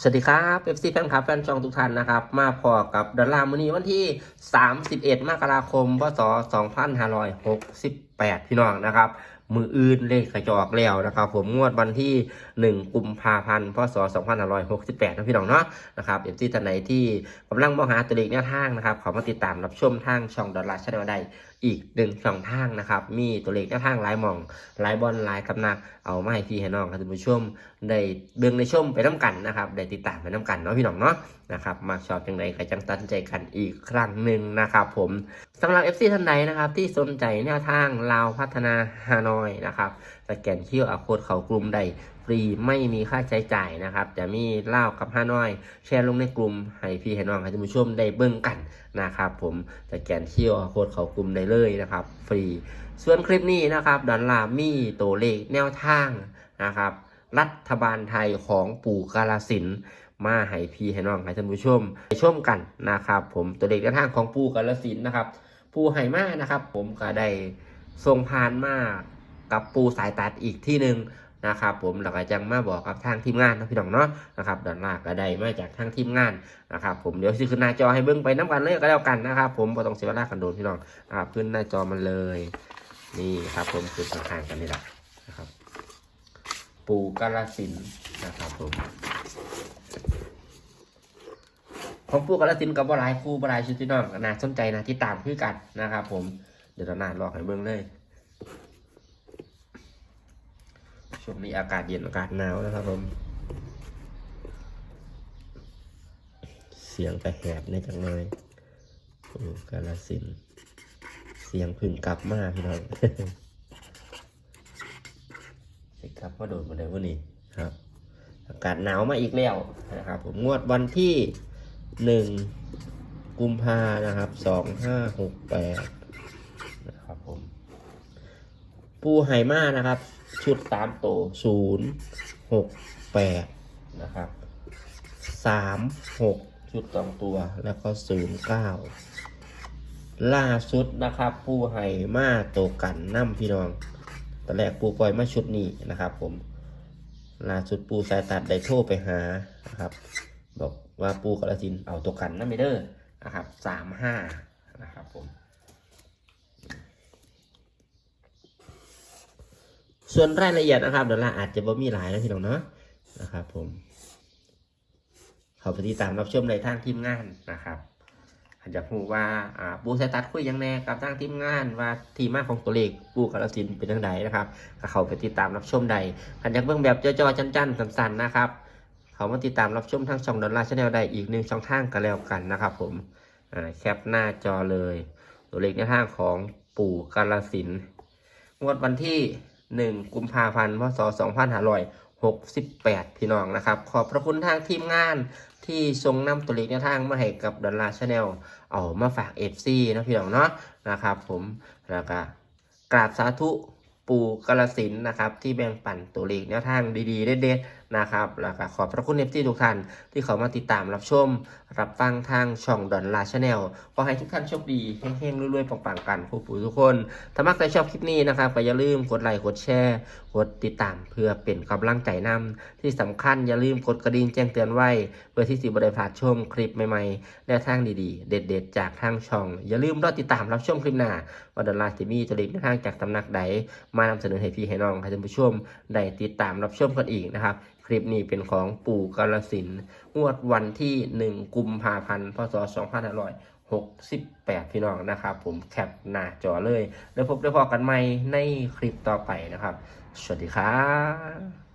สวัสดีครับเอฟซีแฟนคลับแฟนช่องทุกท่านนะครับ มาพอกับดอลลาร์มือนี้วันที่ 31 มกราคม พศ 2568 พี่น้องนะครับ มืออื่นเลขกระจอกแล้วนะครับ ผมงวดวันที่ 1 กุมภาพันธ์ พศ 2568 นะพี่น้องเนาะนะครับเอฟซีท่านไหนที่กำลังมองหาตัวเลขแนวทางนะครับขามาติดตามรับชมทางช่องดอลลาร์ชาแนลได้ อีกหนึ่งช่องทางนะครับ มีตัวเลขแนวทางหลายหมองหลายบอลหลายกำนักเอามาให้พี่ให้น้องครับท่านผู้ชมได้เบิ่งในชมไปน้ำกันนะครับได้ติดตามไปน้ำกันเนาะพี่น้องเนาะนะครับมาชอบจังไดก็จังตัดใจกันอีกครั้งหนึ่งนะครับผมสำหรับ FC ท่านใดนะครับ ที่สนใจแนวทางลาวพัฒนาฮานอยนะครับสแกนคิวอาโคดเขากลุ่มใด ฟรีไม่มีค่าใช้จ่ายนะครับ จะมีเล่ากับฮานอย แชร์ลงในกลุ่มให้พี่ให้น้องให้ท่านผู้ชมได้เบิ่งกันนะครับ ผมสแกนคิวอาโคดเขากลุ่มได้เลยนะครับ ฟรี ส่วนคลิปนี้นะครับดอนลามีตัวเลขแนวทางนะครับ รัฐบาลไทยของปู่กาลสินมาให้พี่ให้น้องให้ท่านผู้ชมไปชมกันนะครับ ผมตัวเลขแนวทางของปู่กาลสินนะครับปู่ไห่มานะครับ ผมก็ได้ทรงพานมากับปู่สายตัดอีกที่หนึ่ง นะครับผมแล้วก็จังมาบอกกับทางทีมงานนะพี่น้องเนาะนะครับดอนลาก็ได้มาจากทางทีมงานนะครับผมเดี๋ยวสิขึ้นหน้าจอให้เบิ้งไปน้ำกันเลยก็แล้วกันนะครับผมบ่ต้องเสียเวลากันโดนพี่น้องนะครับขึ้นหน้าจอมันเลย นี่ครับผมคือข้างกันนี่แหละนะครับ ปูกาลสินนะครับผมของปูกาลสินกับบลายคู่บลายชุดพี่น้องน่าสนใจนะที่ตามคือกันนะครับผมเดี๋ยวเราหน้าลอกให้เบิ่งเลย ช่วงนี้อากาศเย็นอากาศหนาวนะครับผม เสียงกระแหบในจังเลยปูกาลสิน เสียงพึ่งกลับมาพี่น้องสิครับว่าโดนมาได้วันนี้ครับ อากาศหนาวมาอีกแล้วนะครับผมงวดวันที่หนึ่งกุมภานะครับสองห้าหกแปด ปูไห่มานะครับ ชุดสามโตศูนย์หกแปดนะครับสามหกชุดสองตัวแล้วก็ศูนย์เก้าล่าสุดนะครับปูไห่มาโตวกันน้ำพี่น้องตอนแรกปูปล่อยมาชุดนี้นะครับ ผมล่าสุดปูสายตัดได้โทรไปหานะครับ บอกว่าปูกระสินเอาตัวกันนั่นไม่เด้อนะครับสามห้านะครับผม ส่วนรายละเอียดนะครับเดี๋ยวเราอาจจะบ่มีหลายนะพี่น้องเนาะนะครับ ผมเขาไปติดตามรับชมในทางทีมงานนะครับอาจจะพูดว่าปูสตัดคุยยังแน่กับทางทีมงานว่าทีมมากของตัวเลขปูกระสินเป็นยังไงนะครับก็เขาไปติดตามรับชมใดอันยากเบิ่งแบบจอๆจันๆสั้นๆนะครับเขามาติดตามรับชมทางช่องดอลลาร์ชาแนลได้อีกหนึ่งช่องทางกันแล้วกันนะครับ ผมแคปหน้าจอเลย ตัวเลขในทางของปู่กาลสินงวดวันที่ หนึ่งกุมภาพันธ์พศสองพันห้าร้อยหกสิบแปดพี่น้องนะครับ ขอบพระคุณทางทีมงานที่ทรงนำตัวเลขในทางมาให้กับดอลลาร์ชาแนลเอามาฝากเอฟซีนะพี่น้องเนาะนะครับผมแล้วก็กราบสาธุปู่กาลสินนะครับที่แบ่งปันตัวเลขแนวทางดีๆเด็ดๆนะครับแล้วก็ขอบพระคุณเอฟซีทุกท่านที่เขามาติดตามรับชม รับฟังทางช่องดอนลาชาแนลขอให้ทุกท่านโชคดีเฮงๆรวยๆปังๆกันผู้ปู่ทุกคนถ้ามักใครชอบคลิปนี้นะครับก็อย่าลืมกดไลค์กดแชร์กดติดตามเพื่อเป็นกำลังใจนำที่สำคัญอย่าลืมกดกระดิ่งแจ้งเตือนไว้ เพื่อที่สิบได้พลาดชมคลิปใหม่ๆแนวทางดีๆ เด็ด ๆ จากทางช่อง อย่าลืมรอติดตามรับชมคลิปหน้าว่าดอนลาจะมีตัวเลขแนวทางจากตำนักใดมานำเสนอให้พี่ให้น้องให้ท่านผู้ชมได้ติดตามรับชมกันอีกนะครับ คลิปนี้เป็นของปู่กาลสินงวดวันที่ 1 กุมภาพันธ์พศ2568 พี่น้องนะครับ ผมแคปหน้าจอเลย แล้วพบได้พอกันใหม่ในคลิปต่อไปนะครับ สวัสดีครับ